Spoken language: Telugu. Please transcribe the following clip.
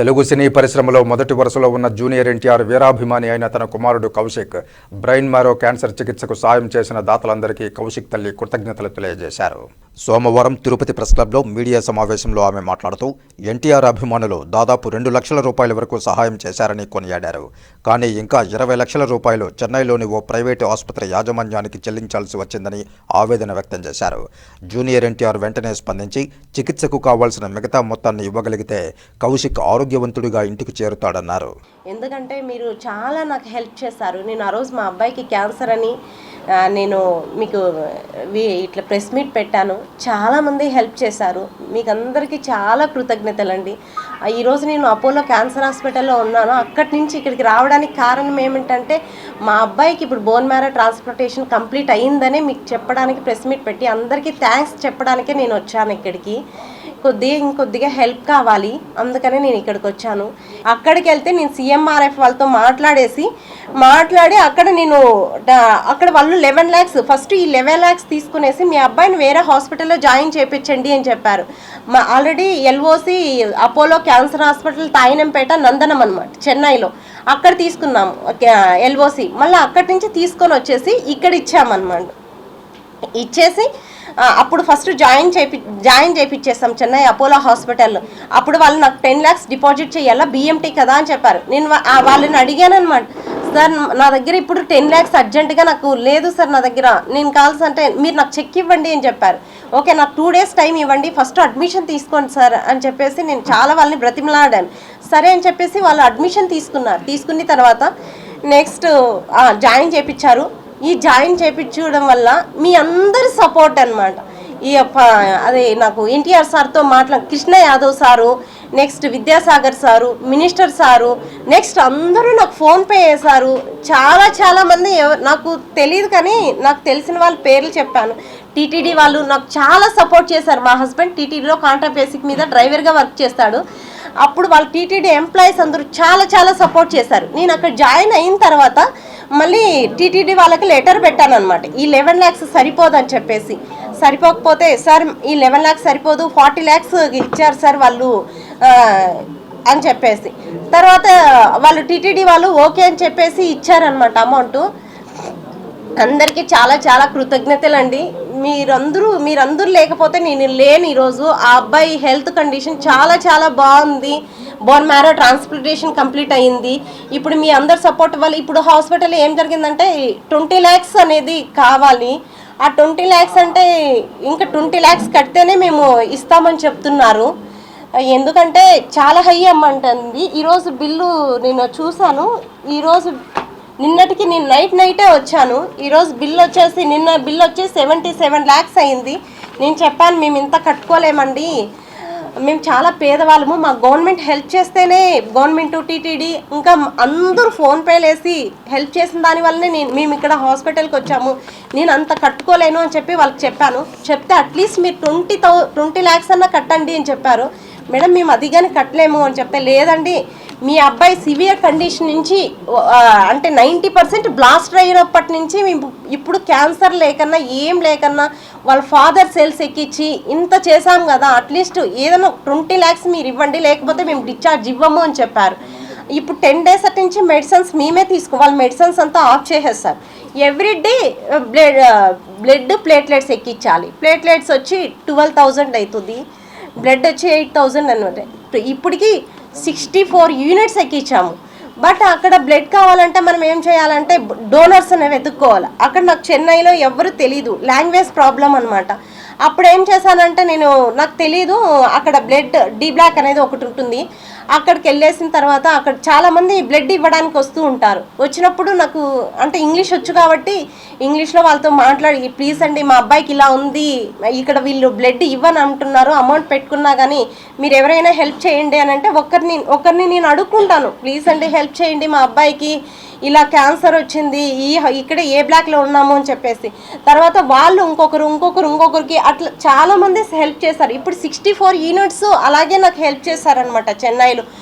తెలుగు సినీ పరిశ్రమలో మొదటి వరుసలో ఉన్న జూనియర్ ఎన్టీఆర్ వీరాభిమాని అయిన తన కుమారుడు కౌశిక్ బ్రెయిన్ మ్యారో క్యాన్సర్ చికిత్సకు సాయం చేసిన దాతలందరికీ కౌశిక్ తల్లి కృతజ్ఞతలు తెలియజేశారు. సోమవారం తిరుపతి ప్రెస్ క్లబ్లో మీడియా సమావేశంలో ఆమె మాట్లాడుతూ ఎన్టీఆర్ అభిమానులు దాదాపు రెండు లక్షల రూపాయల వరకు సహాయం చేశారని కొనియాడారు. కానీ ఇంకా ఇరవై లక్షల రూపాయలు చెన్నైలోని ఓ ప్రైవేటు ఆసుపత్రి యాజమాన్యానికి చెల్లించాల్సి వచ్చిందని ఆవేదన వ్యక్తం చేశారు. జూనియర్ ఎన్టీఆర్ వెంటనే స్పందించి చికిత్సకు కావాల్సిన మిగతా మొత్తాన్ని ఇవ్వగలిగితే కౌశిక్ ఆరోగ్యవంతుడిగా ఇంటికి చేరుతాడన్నారు. ఎందుకంటే మీరు చాలా నాకు హెల్ప్ చేశారు. నేను ఆ రోజు మా అబ్బాయికి క్యాన్సర్ అని నేను మీకు వి- ఇట్లా ప్రెస్ మీట్ పెట్టాను. చాలామంది హెల్ప్ చేశారు. మీకు అందరికీ చాలా కృతజ్ఞతలండి. ఆ, ఈరోజు నేను అపోలో క్యాన్సర్ హాస్పిటల్లో ఉన్నాను. అక్కడి నుంచి ఇక్కడికి రావడానికి కారణం ఏమిటంటే మా అబ్బాయికి ఇప్పుడు బోన్ మ్యారో ట్రాన్స్ప్లాంటేషన్ కంప్లీట్ అయ్యిందనే మీకు చెప్పడానికి ప్రెస్ మీట్ పెట్టి అందరికీ థ్యాంక్స్ చెప్పడానికే నేను వచ్చాను ఇక్కడికి. కొద్దిగా ఇంకొద్దిగా హెల్ప్ కావాలి. అందుకనే నేను ఇక్కడికి వచ్చాను. అక్కడికి వెళ్తే నేను సిఎంఆర్ఎఫ్ వాళ్ళతో మాట్లాడేసి మాట్లాడి అక్కడ నేను అక్కడ వాళ్ళు లెవెన్ ల్యాక్స్ ఫస్ట్ ఈ లెవెన్ ల్యాక్స్ తీసుకునేసి మీ అబ్బాయిని వేరే హాస్పిటల్లో జాయిన్ చేయించండి అని చెప్పారు. మా already LOC Apollo cancer hospital Teynampet Nandanam అనమాట చెన్నైలో. అక్కడ తీసుకున్నాము ఎల్ఓసి మళ్ళీ అక్కడి నుంచి తీసుకొని వచ్చేసి ఇక్కడ ఇచ్చామన్నమాట. ఇచ్చేసి అప్పుడు ఫస్ట్ జాయిన్ చేపి జాయిన్ చేయించేస్తాం చెన్నై అపోలో హాస్పిటల్. అప్పుడు వాళ్ళు నాకు టెన్ ల్యాక్స్ డిపాజిట్ చేయాలా బిఎంటీ కదా అని చెప్పారు. నేను వాళ్ళని అడిగాను అనమాట సార్ నా దగ్గర ఇప్పుడు టెన్ ల్యాక్స్ అర్జెంటుగా నాకు లేదు సార్ నా దగ్గర. నేను కావాల్సి అంటే మీరు నాకు చెక్ ఇవ్వండి అని చెప్పారు. ఓకే నాకు టూ డేస్ టైం ఇవ్వండి. ఫస్ట్ అడ్మిషన్ తీసుకోండి సార్ అని చెప్పేసి నేను చాలా వాళ్ళని బ్రతిమలాడాను. సరే అని చెప్పేసి వాళ్ళు అడ్మిషన్ తీసుకున్నారు. తీసుకున్న తర్వాత నెక్స్ట్ జాయిన్ చేయించారు ఈ జాయిన్ చేయించడం వల్ల మీ అందరి సపోర్ట్ అన్నమాట. ఈ అదే నాకు ఎన్టీఆర్ సార్తో మాట్లా Krishna Yadav sir next Vidyasagar sir minister sir next అందరూ నాకు ఫోన్పే చేశారు. చాలా చాలా మంది నాకు తెలియదు కానీ నాకు తెలిసిన వాళ్ళ పేర్లు చెప్పాను. టీటీడీ వాళ్ళు నాకు చాలా సపోర్ట్ చేశారు. మా హస్బెండ్ టీటీడీలో కాంట్రాక్ట్ బేసిక్ మీద డ్రైవర్గా వర్క్ చేస్తాడు. అప్పుడు వాళ్ళ టీటీడీ ఎంప్లాయీస్ అందరూ చాలా చాలా సపోర్ట్ చేశారు. నేను అక్కడ జాయిన్ అయిన తర్వాత మళ్ళీ టీటీడీ వాళ్ళకి లెటర్ పెట్టాను అనమాట ఈ లెవెన్ ల్యాక్స్ సరిపోదని చెప్పేసి. సరిపోకపోతే సార్ ఈ లెవెన్ ల్యాక్స్ సరిపోదు ఫార్టీ ల్యాక్స్ ఇచ్చారు సార్ వాళ్ళు అని చెప్పేసి. తర్వాత వాళ్ళు టీటీడీ వాళ్ళు ఓకే అని చెప్పేసి ఇచ్చారనమాట అమౌంట్. అందరికీ చాలా చాలా కృతజ్ఞతలు అండి మీరందరూ మీరందరూ లేకపోతే నేను లేను ఈరోజు. ఆ అబ్బాయి హెల్త్ కండిషన్ చాలా చాలా బాగుంది. బోన్ మ్యారో ట్రాన్స్ప్లాంటేషన్ కంప్లీట్ అయ్యింది ఇప్పుడు మీ అందరు సపోర్ట్ వల్ల ఇప్పుడు హాస్పిటల్ ఏం జరిగిందంటే ట్వంటీ ల్యాక్స్ అనేది కావాలి. ఆ ట్వంటీ ల్యాక్స్ అంటే ఇంకా ట్వంటీ ల్యాక్స్ కడితేనే మేము ఇస్తామని చెప్తున్నారు. ఎందుకంటే చాలా హై అమౌంట్ అంది ఈరోజు బిల్లు నేను చూశాను. ఈరోజు నిన్నటికి నేను నైట్ నైటే వచ్చాను. ఈరోజు బిల్ వచ్చేసి నిన్న బిల్ వచ్చి సెవెంటీ సెవెన్ ల్యాక్స్ అయింది. నేను చెప్పాను మేము ఇంత కట్టుకోలేమండి. మేము చాలా పేదవాళ్ళము. మా గవర్నమెంట్ హెల్ప్ చేస్తేనే గవర్నమెంట్ టీటీడీ ఇంకా అందరూ ఫోన్పేలు వేసి హెల్ప్ చేసిన దానివల్లనే నేను మేము ఇక్కడ హాస్పిటల్కి వచ్చాము. నేను అంత కట్టుకోలేను అని చెప్పి వాళ్ళకి చెప్పాను. చెప్తే అట్లీస్ట్ మీరు ట్వంటీ థౌ ట్వంటీ ల్యాక్స్ అన్నా కట్టండి అని చెప్పారు. మేడం మేము అది కానీ కట్టలేము అని చెప్తే లేదండి. మీ అబ్బాయి సివియర్ కండిషన్ నుంచి అంటే నైంటీ పర్సెంట్ బ్లాస్ట్ అయినప్పటి నుంచి మేము ఇప్పుడు క్యాన్సర్ లేకన్నా ఏం లేకన్నా వాళ్ళ ఫాదర్ సెల్స్ ఎక్కించి ఇంత చేశాం కదా అట్లీస్ట్ ఏదైనా ట్వంటీ ల్యాక్స్ మీరు ఇవ్వండి లేకపోతే మేము డిశ్చార్జ్ ఇవ్వము అని చెప్పారు. ఇప్పుడు టెన్ డేస్ అటు నుంచి మెడిసిన్స్ మేమే తీసుకో వాళ్ళ మెడిసిన్స్ అంతా ఆఫ్ చేసేస్తారు. Every day blood blood platelets ఎక్కించాలి platelets వచ్చి ట్వెల్వ్ థౌజండ్ అవుతుంది. బ్లడ్ వచ్చి ఎయిట్ థౌజండ్ అనమాట ఇప్పటికీ సిక్స్టీ ఫోర్ యూనిట్స్ ఎక్కించాము. బట్ అక్కడ బ్లడ్ కావాలంటే మనం ఏం చేయాలంటే డోనర్స్ అనేవి వెతుక్కోవాలి. అక్కడ నాకు చెన్నైలో ఎవరు తెలీదు. లాంగ్వేజ్ ప్రాబ్లం అనమాట అప్పుడు ఏం చేశానంటే నేను నాకు తెలీదు అక్కడ బ్లడ్ డి బ్లాక్ అనేది ఒకటి ఉంటుంది. అక్కడికి వెళ్ళేసిన తర్వాత అక్కడ చాలామంది బ్లడ్ ఇవ్వడానికి వస్తూ ఉంటారు. వచ్చినప్పుడు నాకు అంటే ఇంగ్లీష్ వచ్చు కాబట్టి ఇంగ్లీష్లో వాళ్ళతో మాట్లాడి ప్లీజ్ అండి మా అబ్బాయికి ఇలా ఉంది ఇక్కడ వీళ్ళు బ్లడ్ ఇవ్వని అంటున్నారు అమౌంట్ పెట్టుకున్నా కానీ మీరు ఎవరైనా హెల్ప్ చేయండి అని అంటే ఒకరిని ఒకరిని నేను అడుక్కుంటాను. ప్లీజ్ అండి హెల్ప్ చేయండి మా అబ్బాయికి ఇలా క్యాన్సర్ వచ్చింది ఈ ఇక్కడ ఏ బ్లాక్లో ఉన్నాము అని చెప్పేసి. తర్వాత వాళ్ళు ఇంకొకరు ఇంకొకరు ఇంకొకరికి అట్లా చాలా మంది హెల్ప్ చేశారు. ఇప్పుడు సిక్స్టీ ఫోర్ యూనిట్స్ అలాగే నాకు హెల్ప్ చేశారనమాట చెన్నైలో.